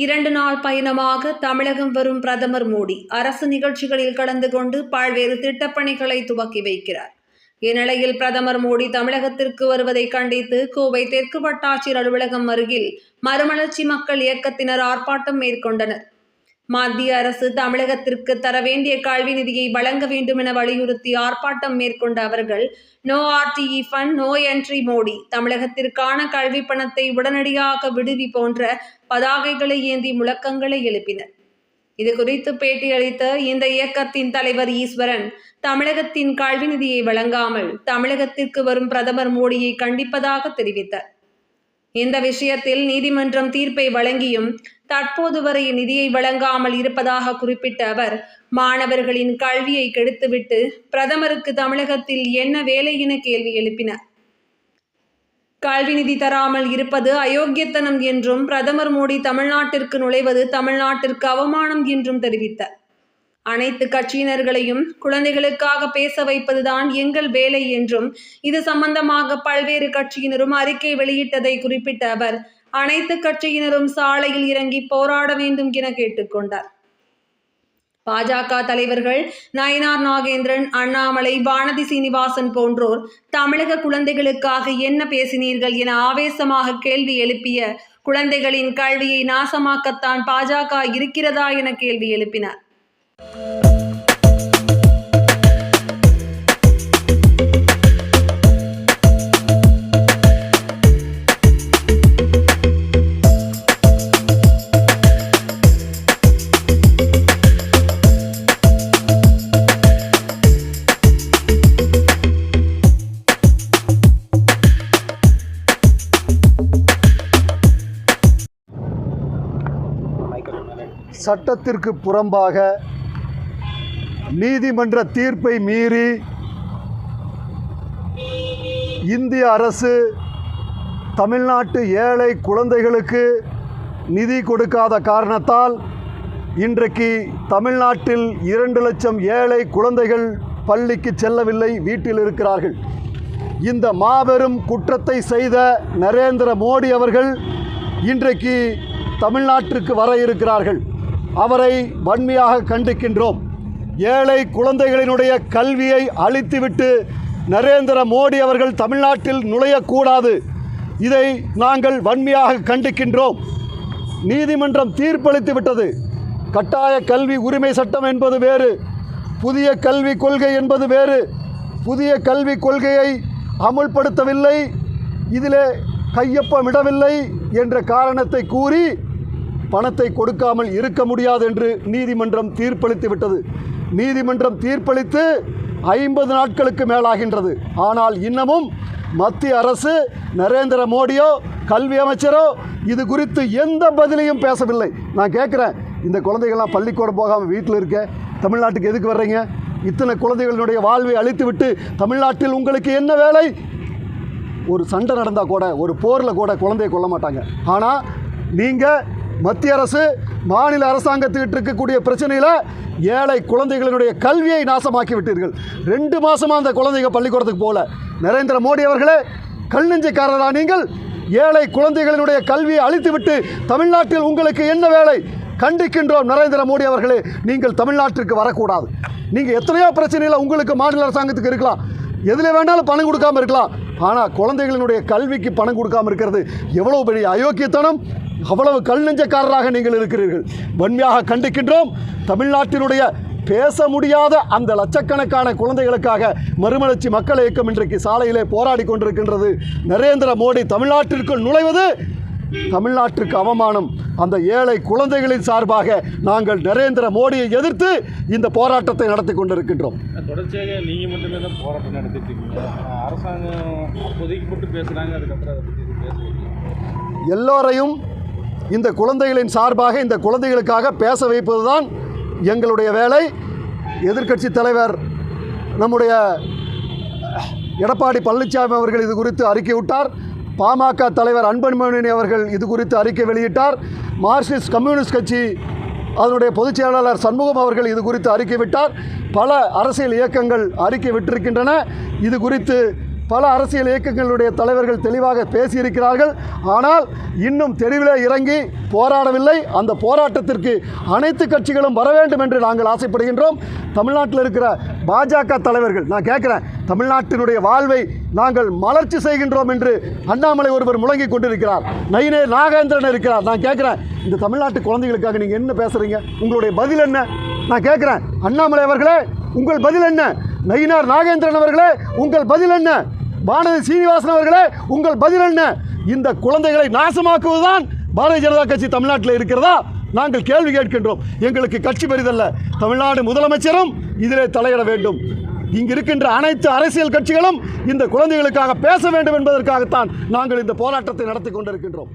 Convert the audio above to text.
இரண்டு நாள் பயணமாக தமிழகம் வரும் பிரதமர் மோடி அரசு நிகழ்ச்சிகளில் கலந்து கொண்டு பல்வேறு திட்டப்பணிகளை துவக்கி வைக்கிறார். இந்நிலையில் பிரதமர் மோடி தமிழகத்திற்கு வருவதை கண்டித்து கோவை தெற்கு வட்டாட்சியர் அலுவலகம் அருகில் மறுமலர்ச்சி மக்கள் இயக்கத்தினர் ஆர்ப்பாட்டம் மேற்கொண்டனர். மத்திய அரசு தமிழகத்திற்கு தர வேண்டிய கல்வி நிதியை வழங்க வேண்டும் என வலியுறுத்தி ஆர்ப்பாட்டம் மேற்கொண்ட அவர்கள் no RTE fund no entry Modi. தமிழகத்திற்கான கல்வி பணத்தை உடனடியாக விடுவி போன்ற பதாகைகளை ஏந்தி முழக்கங்களை எழுப்பினர். இது குறித்து பேட்டியளித்த இந்த இயக்கத்தின் தலைவர் ஈஸ்வரன் தமிழகத்தின் கல்வி நிதியை வழங்காமல் தமிழகத்திற்கு வரும் பிரதமர் மோடியை கண்டிப்பதாக தெரிவித்தார். இந்த விஷயத்தில் நீதிமன்றம் தீர்ப்பை வழங்கியும் தற்போது வரை நிதியை வழங்காமல் இருப்பதாக குறிப்பிட்ட அவர் மாணவர்களின் கல்வியை கெடுத்துவிட்டு பிரதமருக்கு தமிழகத்தில் என்ன வேலை என கேள்வி எழுப்பினார். கல்வி நிதி தராமல் இருப்பது அயோக்கியத்தனம் என்றும் பிரதமர் மோடி தமிழ்நாட்டிற்கு நுழைவது தமிழ்நாட்டிற்கு அவமானம் என்றும் தெரிவித்தார் அனைத்து கட்சியினர்களையும் குழந்தைகளுக்காக பேச வைப்பதுதான் எங்கள் வேலை என்றும் இது சம்பந்தமாக பல்வேறு கட்சியினரும் அறிக்கை வெளியிட்டதை குறிப்பிட்ட அவர் அனைத்து கட்சியினரும் சாலையில் இறங்கி போராட வேண்டும் என கேட்டுக்கொண்டார். பாஜக தலைவர்கள் நயினார் நாகேந்திரன் அண்ணாமலை வானதி சீனிவாசன் போன்றோர் தமிழக குழந்தைகளுக்காக என்ன பேசினீர்கள் என ஆவேசமாக கேள்வி எழுப்பிய குழந்தைகளின் கல்வியை நாசமாக்கத்தான் பாஜக இருக்கிறதா என கேள்வி எழுப்பினார். சட்டத்திற்கு புறம்பாக நீதிமன்ற தீர்ப்பை மீறி இந்திய அரசு தமிழ்நாட்டு ஏழை குழந்தைகளுக்கு நிதி கொடுக்காத காரணத்தால் இன்றைக்கு தமிழ்நாட்டில் இரண்டு லட்சம் ஏழை குழந்தைகள் பள்ளிக்கு செல்லவில்லை வீட்டில் இருக்கிறார்கள். இந்த மாபெரும் குற்றத்தை செய்த நரேந்திர மோடி அவர்கள் இன்றைக்கு தமிழ்நாட்டிற்கு வர இருக்கிறார்கள். அவரை வன்மையாக கண்டிக்கின்றோம். ஏழை குழந்தைகளினுடைய கல்வியை அழித்துவிட்டு நரேந்திர மோடி அவர்கள் தமிழ்நாட்டில் நுழையக்கூடாது. இதை நாங்கள் வன்மையாக கண்டிக்கின்றோம். நீதிமன்றம் தீர்ப்பளித்து விட்டது. கட்டாய கல்வி உரிமை சட்டம் என்பது வேறு. புதிய கல்வி கொள்கை என்பது வேறு. புதிய கல்வி கொள்கையை அமுல்படுத்தவில்லை. இதிலே கையொப்பமிடவில்லை என்ற காரணத்தை கூறி பணத்தை கொடுக்காமல் இருக்க முடியாது என்று நீதிமன்றம் தீர்ப்பளித்து விட்டது நீதிமன்றம் தீர்ப்பளித்து ஐம்பது நாட்களுக்கு மேலாகின்றது. ஆனால் இன்னமும் மத்திய அரசு நரேந்திர மோடியோ கல்வி அமைச்சரோ இது குறித்து எந்த பதிலையும் பேசவில்லை. நான் கேட்குறேன் இந்த குழந்தைகள்லாம் பள்ளிக்கூடம் போகாமல் வீட்டில் இருக்க தமிழ்நாட்டுக்கு எதுக்கு வர்றீங்க? இத்தனை குழந்தைகளினுடைய வாழ்வை அழித்துவிட்டு தமிழ்நாட்டில் உங்களுக்கு என்ன வேலை? ஒரு சண்டை நடந்தால் கூட ஒரு போரில் கூட குழந்தையை கொல்ல மாட்டாங்க. ஆனால் நீங்கள் மத்திய அரசு மாநில அரசாங்கத்துக்கிட்டு இருக்கக்கூடிய பிரச்சனையில் ஏழை குழந்தைகளினுடைய கல்வியை நாசமாக்கி விட்டீர்கள் ரெண்டு மாதமாக அந்த குழந்தைங்க பள்ளிக்கூடத்துக்கு போகல. நரேந்திர மோடி அவர்களே கல் நெஞ்சக்காரரா நீங்கள்? ஏழை குழந்தைகளினுடைய கல்வியை அழித்துவிட்டு தமிழ்நாட்டில் உங்களுக்கு என்ன வேலை? கண்டிக்கின்றோம் நரேந்திர மோடி அவர்களே நீங்கள் தமிழ்நாட்டிற்கு வரக்கூடாது. நீங்கள் எத்தனையோ பிரச்சனையில் உங்களுக்கு மாநில அரசாங்கத்துக்கு இருக்கலாம். எதில் வேணாலும் பணம் கொடுக்காம இருக்கலாம். ஆனால் குழந்தைகளினுடைய கல்விக்கு பணம் கொடுக்காம இருக்கிறது எவ்வளோ பெரிய அயோக்கியத்தனம்? அவ்வளவு கல் நெஞ்சக்காரராக நீங்கள் இருக்கிறீர்கள். வன்மையாக கண்டிக்கின்றோம். தமிழ்நாட்டினுடைய பேச முடியாத அந்த லட்சக்கணக்கான குழந்தைகளுக்காக மறுமலர்ச்சி மக்கள் இயக்கம் இன்றைக்கு சாலையிலே போராடி கொண்டிருக்கின்றது. நரேந்திர மோடி தமிழ்நாட்டிற்குள் நுழைவது தமிழ்நாட்டிற்கு அவமானம். அந்த ஏழை குழந்தைகளின் சார்பாக நாங்கள் நரேந்திர மோடியை எதிர்த்து இந்த போராட்டத்தை நடத்தி கொண்டிருக்கின்றோம். தொடர்ச்சியாக நீங்கள் மட்டுமே தான் போராட்டம் நடத்திட்டு இருக்கீங்க. அரசாங்கம் அப்போதைக்கு மட்டும் பேசுகிறாங்க அதுக்கப்புறம் அதை பற்றி எல்லோரையும் இந்த குழந்தைகளின் சார்பாக இந்த குழந்தைகளுக்காக பேச வைப்பதுதான் எங்களுடைய வேலை. எதிர்க்கட்சி தலைவர் நம்முடைய எடப்பாடி பழனிசாமி அவர்கள் இது குறித்து அறிக்கை விட்டார். பாமக தலைவர் அன்பன்மணி அவர்கள் இது குறித்து அறிக்கை வெளியிட்டார். மார்க்சிஸ்ட் கம்யூனிஸ்ட் கட்சி அதனுடைய பொதுச் செயலாளர் சண்முகம் அவர்கள் இது குறித்து அறிக்கை விட்டார். பல அரசியல் இயக்கங்கள் அறிக்கை விட்டிருக்கின்றன. இது குறித்து பல அரசியல் இயக்கங்களுடைய தலைவர்கள் தெளிவாக பேசியிருக்கிறார்கள். ஆனால் இன்னும் தெருவிலே இறங்கி போராடவில்லை. அந்த போராட்டத்திற்கு அனைத்து கட்சிகளும் வர வேண்டும் என்று நாங்கள் ஆசைப்படுகின்றோம். தமிழ்நாட்டில் இருக்கிற பாஜக தலைவர்கள் நான் கேட்குறேன் தமிழ்நாட்டினுடைய வாழ்வை நாங்கள் மலர்ச்சி செய்கின்றோம் என்று அண்ணாமலை ஒருவர் முழங்கி கொண்டிருக்கிறார். நயினே நாகேந்திரன் இருக்கிறார். நான் கேட்குறேன் இந்த தமிழ்நாட்டு குழந்தைகளுக்காக நீங்கள் என்ன பேசுகிறீங்க உங்களுடைய பதில் என்ன? நான் கேட்குறேன் அண்ணாமலை அவர்களே உங்கள் பதில் என்ன? நயினார் நாகேந்திரன் அவர்களே உங்கள் பதில் என்ன? பானதி சீனிவாசன் அவர்களே உங்கள் பதில் என்ன? இந்த குழந்தைகளை நாசமாக்குவதுதான் பாரதிய ஜனதா கட்சி தமிழ்நாட்டில் இருக்கிறதா? நாங்கள் கேள்வி கேட்கின்றோம். எங்களுக்கு கட்சி பெரிதல்ல. தமிழ்நாடு முதலமைச்சரும் இதிலே தலையிட வேண்டும். இங்கு இருக்கின்ற அனைத்து அரசியல் கட்சிகளும் இந்த குழந்தைகளுக்காக பேச வேண்டும் என்பதற்காகத்தான் நாங்கள் இந்த போராட்டத்தை நடத்தி கொண்டிருக்கின்றோம்.